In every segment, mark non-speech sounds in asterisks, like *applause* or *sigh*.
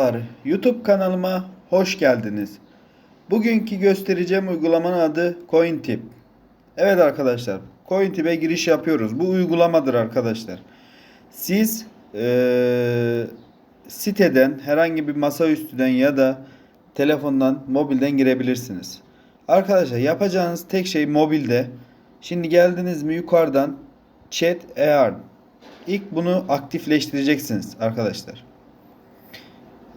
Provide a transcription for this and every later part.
Merhabalar, YouTube kanalıma hoş geldiniz. Bugünkü göstereceğim uygulamanın adı CoinTip. Evet arkadaşlar, CoinTip'e giriş yapıyoruz. Bu uygulamadır arkadaşlar. Siz eee, siteden, herhangi bir masaüstüden ya da telefondan, mobilden girebilirsiniz. Arkadaşlar yapacağınız tek şey mobilde. Şimdi geldiniz mi yukarıdan Chat Earn. İlk bunu aktifleştireceksiniz arkadaşlar.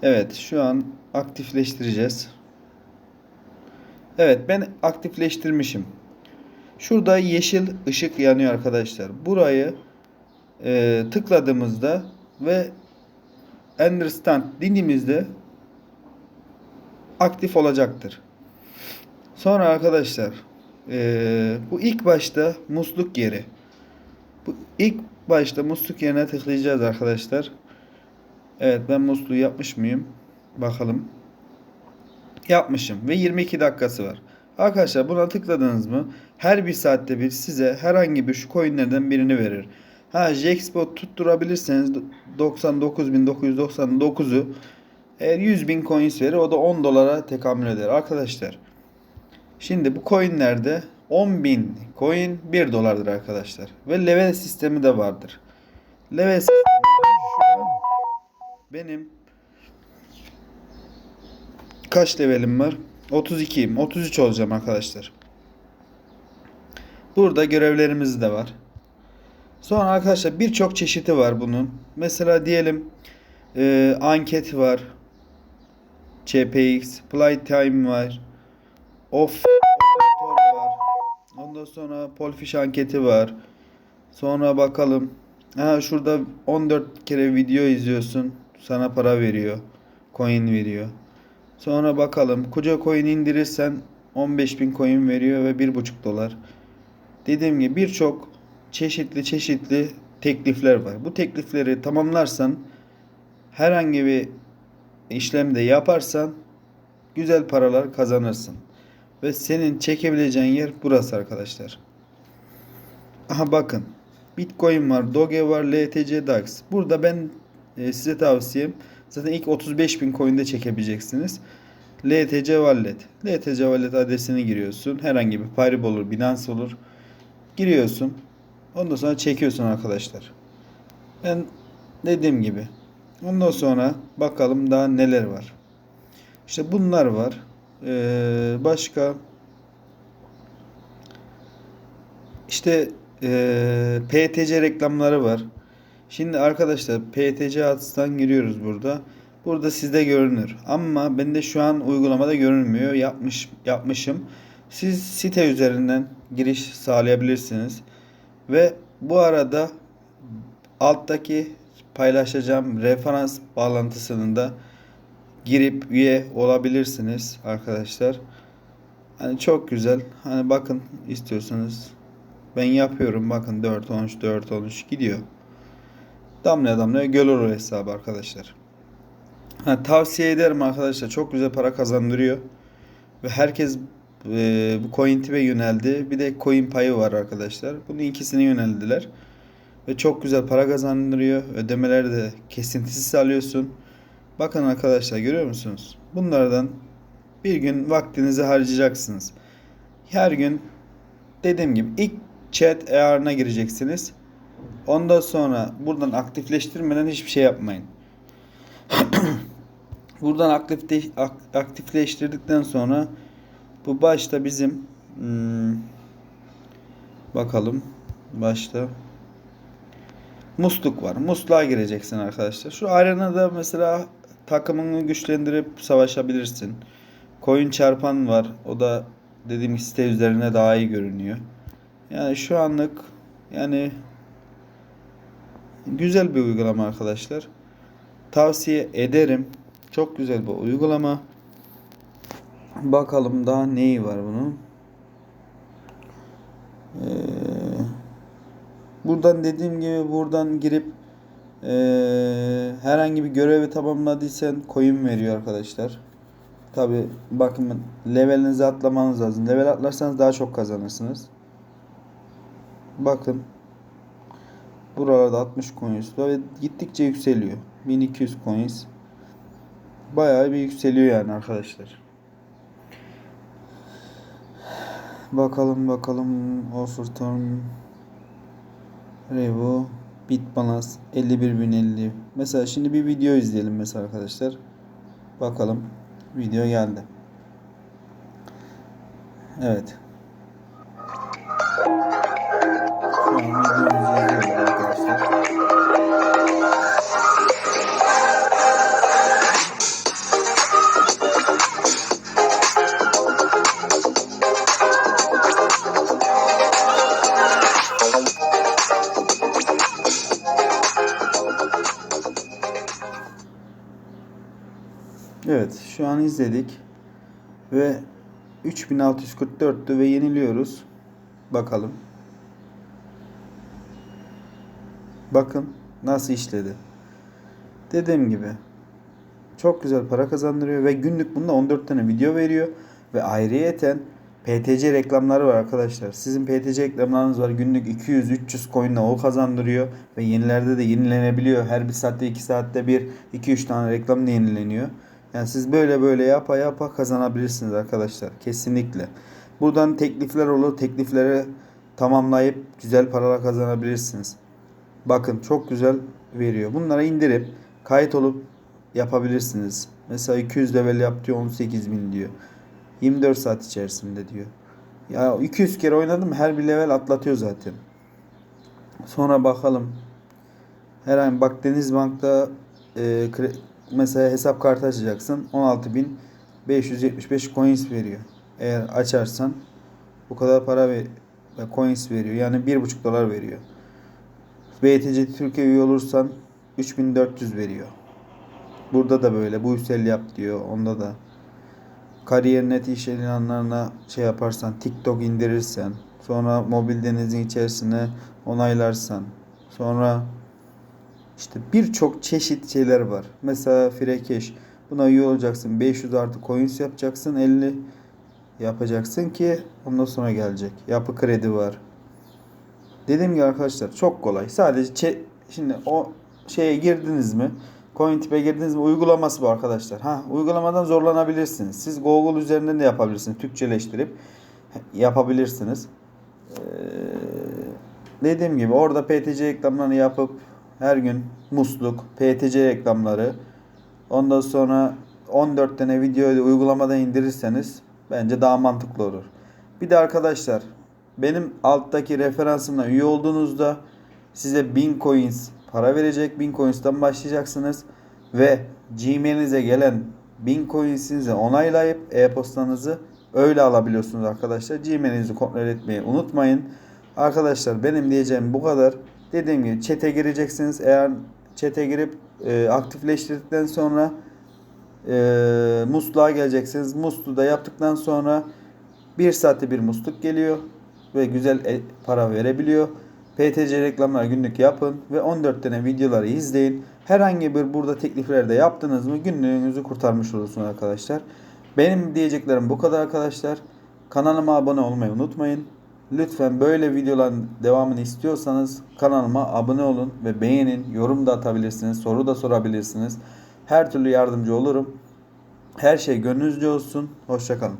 Evet şu an aktifleştireceğiz. Evet ben aktifleştirmişim. Şurada yeşil ışık yanıyor arkadaşlar. Burayı e, tıkladığımızda ve understand dinimizde aktif olacaktır. Sonra arkadaşlar e, bu ilk başta musluk yeri. Bu ilk başta musluk yerine tıklayacağız arkadaşlar. Evet ben musluğu yapmış mıyım? Bakalım. Yapmışım ve 22 dakikası var. Arkadaşlar buna tıkladınız mı her bir saatte bir size herhangi bir şu coinlerden birini verir. Ha Jackspot tutturabilirseniz 99.999'u eğer 100.000 coins verir o da 10 dolara tekamül eder arkadaşlar. Şimdi bu coinlerde 10.000 coin 1 dolardır arkadaşlar. Ve level sistemi de vardır. Level sistemi benim kaç levelim var? 32'yim. 33 olacağım arkadaşlar. Burada görevlerimiz de var. Sonra arkadaşlar birçok çeşidi var bunun. Mesela diyelim e, anket var. CPX, Playtime var. Off var. Ondan sonra Polfish anketi var. Sonra bakalım. Ha şurada 14 kere video izliyorsun. Sana para veriyor. Coin veriyor. Sonra bakalım. Kuca coin indirirsen 15.000 coin veriyor ve 1.5 dolar. Dediğim gibi birçok çeşitli çeşitli teklifler var. Bu teklifleri tamamlarsan herhangi bir işlemde yaparsan güzel paralar kazanırsın. Ve senin çekebileceğin yer burası arkadaşlar. Aha bakın. Bitcoin var, Doge var, LTC DAX. Burada ben e, size tavsiyem zaten ilk 35 bin coin'de çekebileceksiniz. LTC Wallet. LTC Wallet adresini giriyorsun. Herhangi bir Paribol olur, Binance olur. Giriyorsun. Ondan sonra çekiyorsun arkadaşlar. Ben dediğim gibi. Ondan sonra bakalım daha neler var. İşte bunlar var. Ee, başka işte ee, PTC reklamları var. Şimdi arkadaşlar PTC Ads'tan giriyoruz burada. Burada sizde görünür. Ama bende şu an uygulamada görünmüyor. Yapmış yapmışım. Siz site üzerinden giriş sağlayabilirsiniz. Ve bu arada alttaki paylaşacağım referans bağlantısının da girip üye olabilirsiniz arkadaşlar. Hani çok güzel. Hani bakın istiyorsanız ben yapıyorum. Bakın 4 13 4 13 gidiyor. Damlaya damlaya göl olur hesabı arkadaşlar. Ha, tavsiye ederim arkadaşlar. Çok güzel para kazandırıyor. Ve herkes e, bu coin tipe yöneldi. Bir de coin payı var arkadaşlar. Bunun ikisine yöneldiler. Ve çok güzel para kazandırıyor. Ödemeleri de kesintisiz alıyorsun. Bakın arkadaşlar görüyor musunuz? Bunlardan bir gün vaktinizi harcayacaksınız. Her gün dediğim gibi ilk chat ayarına gireceksiniz. Ondan sonra buradan aktifleştirmeden hiçbir şey yapmayın. *clears throat* buradan aktifte, ak- aktifleştirdikten sonra bu başta bizim hmm, bakalım başta musluk var. Musluğa gireceksin arkadaşlar. Şu arenada mesela takımını güçlendirip savaşabilirsin. Koyun çarpan var. O da dediğim site üzerine daha iyi görünüyor. Yani şu anlık yani güzel bir uygulama arkadaşlar. Tavsiye ederim. Çok güzel bir uygulama. Bakalım daha neyi var bunun. Ee, buradan dediğim gibi buradan girip ee, herhangi bir görevi tamamladıysan coin veriyor arkadaşlar. Tabi bakın levelinizi atlamanız lazım. Level atlarsanız daha çok kazanırsınız. Bakın. Buralarda 60 coins var ve gittikçe yükseliyor. 1200 coins. bayağı bir yükseliyor yani arkadaşlar. Bakalım bakalım offer term Revo bit balance 51050. Mesela şimdi bir video izleyelim mesela arkadaşlar. Bakalım. Video geldi. Evet. Şu an videomuzu An izledik ve 3644'tü ve yeniliyoruz. Bakalım. Bakın nasıl işledi. Dediğim gibi çok güzel para kazandırıyor ve günlük bunda 14 tane video veriyor ve ayrıyeten PTC reklamları var arkadaşlar. Sizin PTC reklamlarınız var. Günlük 200-300 coin'le o kazandırıyor ve yenilerde de yenilenebiliyor. Her bir saatte 2 saatte bir 2-3 tane reklam da yenileniyor. Yani siz böyle böyle yapa yapa kazanabilirsiniz arkadaşlar. Kesinlikle. Buradan teklifler olur. Teklifleri tamamlayıp güzel paralar kazanabilirsiniz. Bakın çok güzel veriyor. Bunlara indirip kayıt olup yapabilirsiniz. Mesela 200 level yap diyor 18 bin diyor. 24 saat içerisinde diyor. Ya 200 kere oynadım her bir level atlatıyor zaten. Sonra bakalım. Herhangi bak Denizbank'ta e, mesela hesap kartı açacaksın. 16.575 coins veriyor. Eğer açarsan bu kadar para ve coins veriyor. Yani 1.5 dolar veriyor. BTC Türkiye üye olursan 3400 veriyor. Burada da böyle bu üstel yap diyor. Onda da kariyer net iş ilanlarına şey yaparsan TikTok indirirsen sonra mobil denizin içerisine onaylarsan sonra işte birçok çeşit şeyler var. Mesela Frekeş. Buna üye olacaksın. 500 artı coins yapacaksın. 50 yapacaksın ki ondan sonra gelecek. Yapı kredi var. Dediğim gibi arkadaşlar çok kolay. Sadece şimdi o şeye girdiniz mi? CoinTip'e girdiniz mi? Uygulaması bu arkadaşlar. Ha, uygulamadan zorlanabilirsiniz. Siz Google üzerinden de yapabilirsiniz. Türkçeleştirip yapabilirsiniz. Ee, dediğim gibi orada PTC reklamlarını yapıp her gün musluk, PTC reklamları ondan sonra 14 tane videoyu uygulamadan indirirseniz bence daha mantıklı olur. Bir de arkadaşlar benim alttaki referansımla üye olduğunuzda size 1000 coins para verecek. 1000 coins'tan başlayacaksınız ve Gmail'inize gelen 1000 coins'inizi onaylayıp e-postanızı öyle alabiliyorsunuz arkadaşlar. Gmail'inizi kontrol etmeyi unutmayın. Arkadaşlar benim diyeceğim bu kadar. Dediğim gibi chat'e gireceksiniz. Eğer chat'e girip e, aktifleştirdikten sonra e, musluğa geleceksiniz. Musluğu da yaptıktan sonra 1 saatte bir musluk geliyor ve güzel e- para verebiliyor. PTC reklamlar günlük yapın ve 14 tane videoları izleyin. Herhangi bir burada tekliflerde yaptınız mı günlüğünüzü kurtarmış olursunuz arkadaşlar. Benim diyeceklerim bu kadar arkadaşlar. Kanalıma abone olmayı unutmayın. Lütfen böyle videoların devamını istiyorsanız kanalıma abone olun ve beğenin, yorum da atabilirsiniz, soru da sorabilirsiniz. Her türlü yardımcı olurum. Her şey gönlünüzce olsun. Hoşçakalın.